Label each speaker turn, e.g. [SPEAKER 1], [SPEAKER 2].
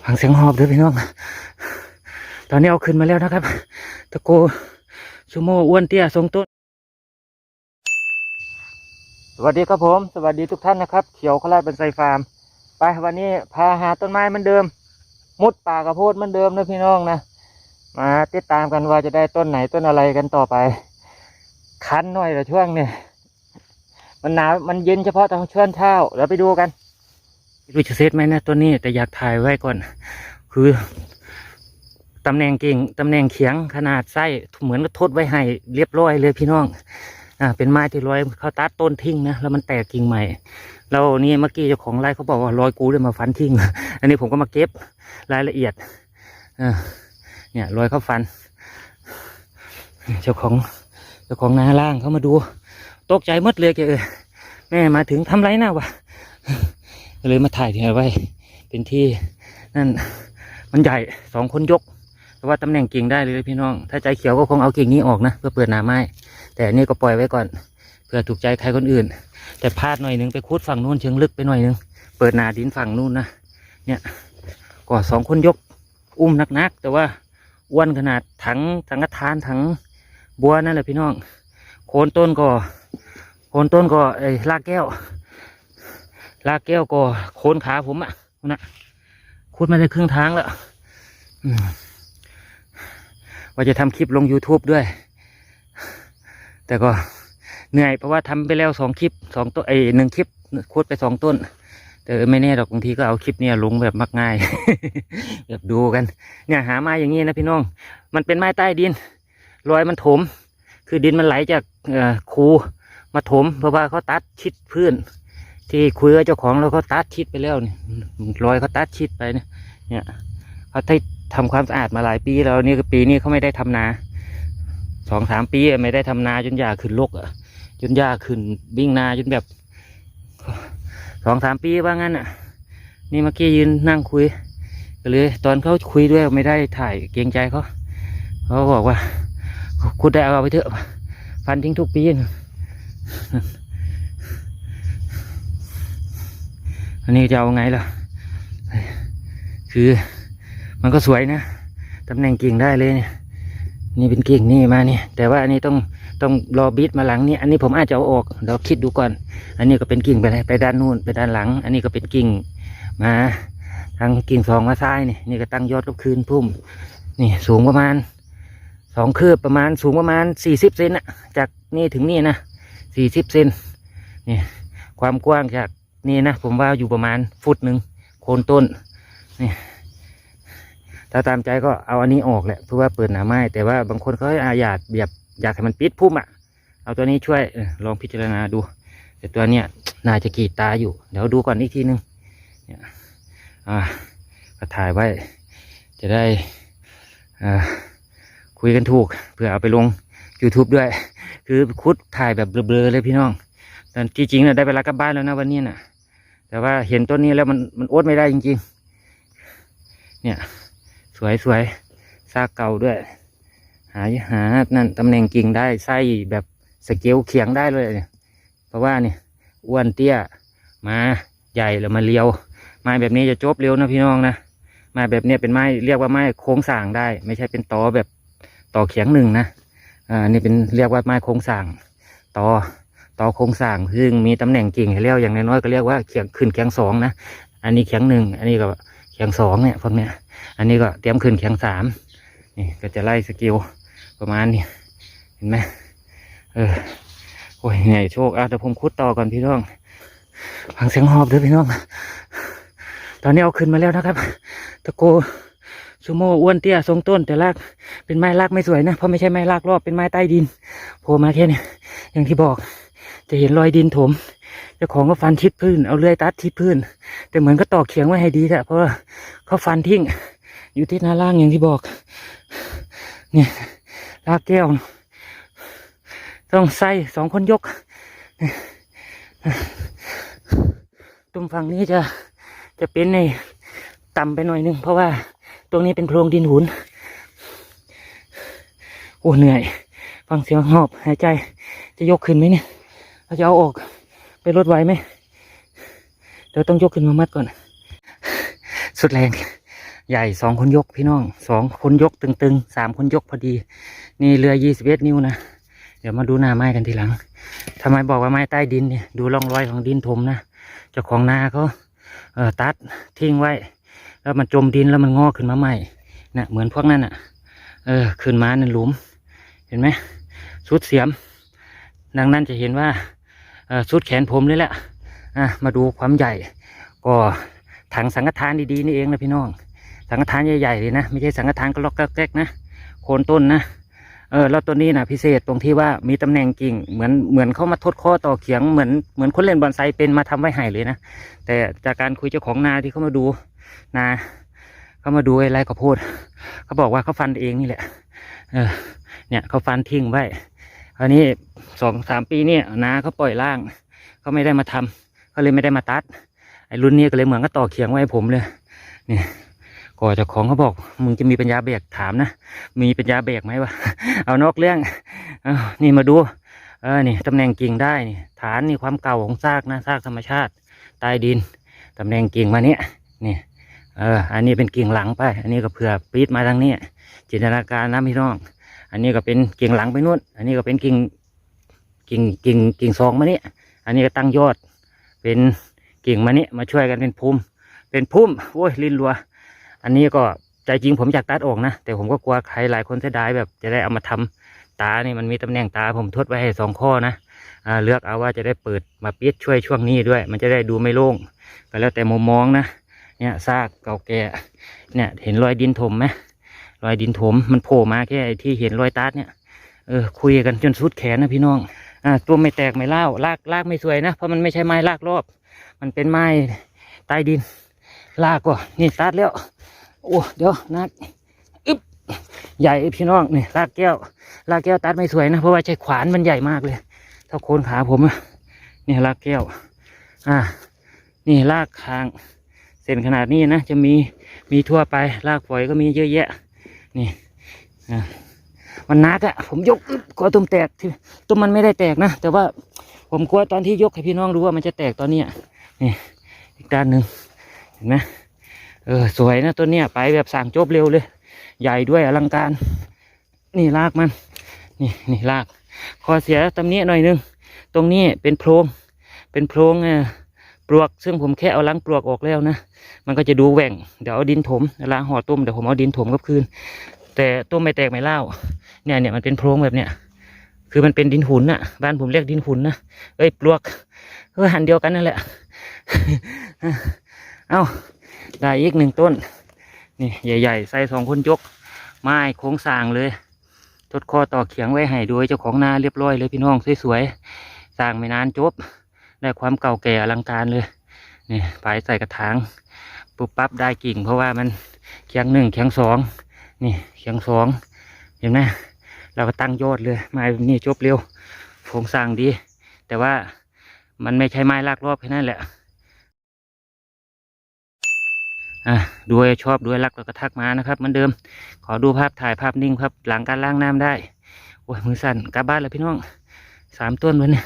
[SPEAKER 1] ฟังเสียงหอบด้วยพี่น้อง ตอนนี้เอาขึ้นมาแล้วนะครับ ตะโกซูโม่อ้วนเตี้ยทรงต้น สวัสดีครับผม สวัสดีทุกท่านนะครับเขียวขลาดเป็นไซฟาร์ม ไปวันนี้พาหาต้นไม้เหมือนเดิม มุดป่ากระโพดเหมือนเดิมนะพี่น้องนะ มาติดตามกันว่าจะได้ต้นไหนต้นอะไรกันต่อไป คันหน่อยแต่ช่วงเนี่ยมันหนาวมันเย็นเฉพาะตอนช่วงเช้าเดี๋ยวไปดูกัน ไม่รู้จะเซตไหมนะต้นนี้แต่อยากถ่ายไว้ก่อน คือตำแหน่งกิ่งตำแหน่งเขียงขนาดไส้เหมือนกับทดไว้ให้เรียบร้อยเลยพี่น้องอ่าเป็นไม้ที่ร้อยเขาตัดต้นทิ้งนะแล้วมันแตกกิ่งใหม่แล้วนี่เมื่อกี้เจ้าของไร่เขาบอกว่าร้อยกูเลยมาฟันทิ้ง อันนี้ผมก็มาเก็บรายละเอียดอ่าเนี่ยร้อยเขาฟัน เจ้าของเจ้าของนาล่างเขามาดู ตกใจมดเลยแกเออแม่มาถึงทำไรหนะวะ ก็เลยมาถ่ายที่ไว้ เป็นที่นั่นมันใหญ่สองคนยก แต่ว่าตำแหน่งกิ่งได้เลยพี่น้อง ถ้าใจเขียวก็คงเอากิ่งนี้ออกนะเพื่อเปิดหนาไม้ แต่นี่ก็ปล่อยไว้ก่อนเพื่อถูกใจใครคนอื่น แต่พลาดหน่อยหนึงไปคุดฝั่งนู้นเชิงลึกไปหน่อยหนึงเปิดหนาดินฝั่งนู้นนะเนี่ยก็สองคนยกอุ้มนักๆแต่ว่าอ้วนขนาดถังสังฆทานถังบัวนั่นแหละพี่น้อง โคนต้นก็โคนต้นก็ไอ้ลากแก้ว ลากแก้วก็โคนขาผมอะนะคุดมาได้ครึ่งทางแล้วว่าจะทำคลิปลง YouTube ด้วย แต่ก็เหนื่อยเพราะว่าทำไปแล้วสองคลิปสองต้นไอ้หนึ่งคลิปโคุดไปสองต้น แต่ไม่แน่หรอกบางทีก็เอาคลิปเนี้ยลงแบบมักง่ายแบบดูกัน เนี่ยหาไม้อย่างนี้นะพี่น้อง มันเป็นไม้ใต้ดินรอยมันถม คือดินมันไหลจากคูมาถม เพราะว่าเขาตัดชิดพื้น ที่คุยกับเจ้าของแล้วเขาตัดชิดไปแล้วเนี่ยรอยเขาตัดชิดไปเนี่ยเนี่ยเขาได้ทำความสะอาดมาหลายปีแล้วนี่คือปีนี้เขาไม่ได้ทำนาสองสามปีไม่ได้ทำนาจนหญ้าขึ้นลกอะจนหญ้าขึ้นวิ่งนาจนแบบสองสามปีว่างั้นอะ นี่เมื่อกี้ยืนนั่งคุยก็เลย ตอนเขาคุยด้วยไม่ได้ถ่ายเกรงใจเขาเขาบอกว่าคุณได้เอาไปเถอะฟันทิ้งทุกปีนะ อันนี้จะเอาไงล่ะ คือมันก็สวยนะตำแหน่งกิ่งได้เลยเนี่ยนี่เป็นกิ่งนี่มาเนี่ยแต่ว่าอันนี้ต้องต้องรอบีทมาหลังนี่อันนี้ผมอาจจะเอาออกเดี๋ยวคิดดูก่อน อันนี้ก็เป็นกิ่งไปเลยไปด้านนู้นไปด้านหลัง อันนี้ก็เป็นกิ่งมาทางกิ่งสองมาซ้ายนี่นี่ก็ตั้งยอดก็คืนพุ่ม นี่สูงประมาณสองคืบประมาณสูงประมาณสี่สิบเซนอะจากนี่ถึงนี่นะสี่สิบเซนนี่ความกว้างจาก นี่นะผมว่าอยู่ประมาณฟุตหนึ่งโคนต้นนี่ถ้าตามใจก็เอาอันนี้ออกแหละเพื่อว่าเปิดหนาไม้แต่ว่าบางคนเขาอาอยากแบบอยากให้มันปิดพุ่มอะเอาตัวนี้ช่วยลองพิจารณาดู แต่ตัวเนี้ยน่าจะกีดตาอยู่ เดี๋ยวดูก่อนอีกทีนึงเนี่ยอ่าก็ถ่ายไว้ จะได้อ่าคุยกันถูกเพื่อเอาไปลง YouTube ด้วย คือคุดถ่ายแบบเบลอๆเลยพี่น้องแต่จริงๆนะได้เวลากลับบ้านแล้วนะวันนี้น่ะ แต่ว่าเห็นต้นนี้แล้วมันมันอดไม่ได้จริง ๆ เนี่ย สวยสวยซากเก่าด้วย หาหา นั่นตำแหน่งกิ่งได้ไส้แบบสเกลเขียงได้เลยเนี่ยเพราะว่าเนี่ยอ้วนเตี้ยมาใหญ่แล้วมาเลียว ไม้แบบนี้จะจบเร็วนะพี่น้องนะไม้แบบนี้เป็นไม้เรียกว่าไม้โค้งสางได้ ไม่ใช่เป็นตอแบบตอเขียงหนึ่งนะอ่านี่เป็นเรียกว่าไม้โค้งสางตอ ตอโค้งสร้างซึ่งมีตำแหน่งกิ่งให้เรียกอย่างน้อยๆก็เรียกว่าเขียงขึ้นเขียงสองนะอันนี้เขียงหนึ่งอันนี้ก็เขียงสองเนี่ยพวกเนี้ยอันนี้ก็เตรียมขึ้นเขียงสามนี่ก็จะไล่สกิลประมาณนี้เห็นไหมเออโอ้ยเหนื่อยโชคอะเดี๋ยวผมคุดต่อก่อนพี่น้องฟังเสียงหอบด้วยพี่น้องตอนนี้เอาขึ้นมาแล้วนะครับ ตะโกซูโม่อ้วนเตี้ยทรงต้น แต่รากเป็นไม้รากไม่สวยนะเพราะไม่ใช่ไม้รากรอบเป็นไม้ใต้ดินโผล่มาแค่นี้อย่างที่บอก จะเห็นรอยดินถมเจ้าของก็ฟันทิศพื้นเอาเลื่อยตัดทิศพื้น แต่เหมือนก็ตอกเขียงไว้ให้ดีแหละเพราะว่าเขาฟันทิ้ง อยู่ที่หน้าล่างอย่างที่บอก เนี่ยรากแก้ว ต้องใส่สองคนยก ตรงฝั่งนี้จะจะเป็นในต่ำไปหน่อยนึง เพราะว่าตรงนี้เป็นโพรงดินหุนโอ้เหนื่อย ฟังเสียงหอบหายใจจะยกขึ้นไหมเนี่ย เราจะเอาออกไปรถไวไหมเดี๋ยวต้องยกขึ้นมามัดก่อน สุดแรง ใหญ่สองคนยกพี่น้องสองคนยกตึงๆสามคนยกพอดี นี่เรือยี่สิบเอ็ดนิ้วนะ เดี๋ยวมาดูหน้าไม้กันทีหลังทำไมบอกว่าไม้ใต้ดินเนี่ยดูร่องรอยของดินถมนะเจ้าของนาเขาเอ่อตัดทิ้งไว้ แล้วมันจมดินแล้วมันงอกขึ้นมาใหม่นะเหมือนพวกนั้นอะ เออขึ้นมาในหลุม เห็นไหมสุดเสียม ดังนั้นจะเห็นว่า สุดแขนผมเลยแหละมาดูความใหญ่ ก็ถังสังฆทานดีๆนี่เองนะพี่น้อง สังฆทานใหญ่ๆเลยนะไม่ใช่สังฆทานก็ล็อกแก๊กนะโคนต้นนะเออแล้วตัวนี้นะพิเศษตรงที่ว่ามีตำแหน่งกิ่งเหมือนเหมือนเขามาทดข้อต่อเขียงเหมือนเหมือนคนเล่นบอลไซเป็นมาทำไว้ให้เลยนะแต่จากการคุยเจ้าของนาที่เขามาดูนาเขามาดูอ้ไรข้าวโพดเขาบอกว่าเขาฟันเองนี่แหละ เออ เนี่ยเขาฟันทิ้งไว้ คราวนี้สองสามปีเนี่ยนาเขาปล่อยล่างเขาไม่ได้มาทำเขาเลยไม่ได้มาตัด ไอ้รุ่นนี้ก็เลยเหมือนก็ต่อเขียงไว้ผมเลยเนี่ยก่อเจ้าของเขาบอกมึงจะมีปัญญาเบรกถามนะมีปัญญาเบรกไหมวะเอานอกเรื่องเอานี่มาดูเออนี่ตำแหน่งกิ่งได้นี่ฐานนี่ความเก่าของซากนะซากธรรมชาติใต้ดินตำแหน่งกิ่งมาเนี้ยนี่เอออันนี้เป็นกิ่งหลังไป อันนี้ก็เผื่อปีดมาทางนี้จินตนาการนะพี่น้อง อันนี้ก็เป็นกิ่งหลังไปนู่น อันนี้ก็เป็นกิ่งกิ่งกิ่งกิ่งซองมาเนี่อันนี้ก็ตั้งยอด เป็นกิ่งมาเนี่มาช่วยกันเป็นพุ่มเป็นพุ่มโอ้ยลิ้นรัว อันนี้ก็ใจจริงผมอยากตัดออกนะ แต่ผมก็กลัวใครหลายคนเสียดายแบบจะได้เอามาทำตานี่มันมีตำแหน่งตาผมทดไว้ให้สองข้อนะอ่าเลือกเอาว่าจะได้เปิดมาปิดช่วยช่วงนี้ด้วย มันจะได้ดูไม่โล่งก็แล้วแต่มุมมองนะเนี่ยซากเก่าแก่เนี่ยเห็นรอยดินถมไหม รอยดินถมมันโผล่มาแค่ไอที่เห็นรอยตัดเนี่ยเออคุยกันจนสุดแขนนะพี่น้องอ่าตัวไม่แตกไม่เล่าลากลากไม่สวยนะเพราะมันไม่ใช่ไม้ลากรอบ มันเป็นไม้ใต้ดิน ลากก็นี่ตัดแล้ว โอ้เดี๋ยวนักอึบใหญ่พี่น้องนี่ลากแก้ว ลากแก้วตัดไม่สวยนะเพราะว่าใช้ขวานมันใหญ่มากเลยเท่าโคนขาผมอะนี่ลากแก้ว อ่า นี่ลากคาง เส้นขนาดนี้นะจะมีมีทั่วไปลากฝอยก็มีเยอะแยะ นี่มันนักอะผมยกกลัวตุ่มแตกที่ตุ่มมันไม่ได้แตกนะ แต่ว่าผมกลัวตอนที่ยกให้พี่น้องดูว่ามันจะแตกตอนเนี้ยนี่อีกด้านหนึ่งเห็นไหมเออสวยนะต้นเนี้ยไปแบบสั่งจบเร็วเลย ใหญ่ด้วยอลังการ นี่รากมัน นี่นี่ราก คอเสียตำเนี้ยหน่อยนึง ตรงนี้เป็นโพรงเป็นโพรงเออ ปลวก ซึ่งผมแค่เอาล้างปลวกออกแล้วนะ มันก็จะดูแหว่ง เดี๋ยวเอาดินถมล้างห่อต้มเดี๋ยวผมเอาดินถมกับคืน แต่ต้มไม่แตกไม่เล่า เนี่ยเนี่ยมันเป็นโพรงแบบเนี้ย คือมันเป็นดินหุนน่ะ บ้านผมเรียกดินหุนนะเอ้ยปลวกเออหันเดียวกันนั่นแหละ เอ้าได้อีกหนึ่งต้น นี่ใหญ่ๆใส่สองคนยก ไม้โค้งสางเลยทดคอต่อเขียงไว้ให้โดยเจ้าของนาเรียบร้อยเลยพี่น้องสวยๆสร้างไม่นานจบ ได้ความเก่าแก่อลังการเลยนี่ไปใส่กระถางปุ๊บปั๊บได้กิ่ง เพราะว่ามันเขียงหนึ่งเขียงสองนี่เขียงสองเห็นไหมเราก็ตั้งยอดเลยไม้นี่จบเร็วโครงสร้างดี แต่ว่ามันไม่ใช่ไม้ลากรอบแค่นั้นแหละอะด้วยชอบด้วยรักแล้วก็ทักมานะครับเหมือนเดิม ขอดูภาพถ่ายภาพนิ่งครับหลังการล้างน้ำได้โอ้ยมือสั่นกลับบ้านแล้วพี่น้องสามต้นวันนี่ย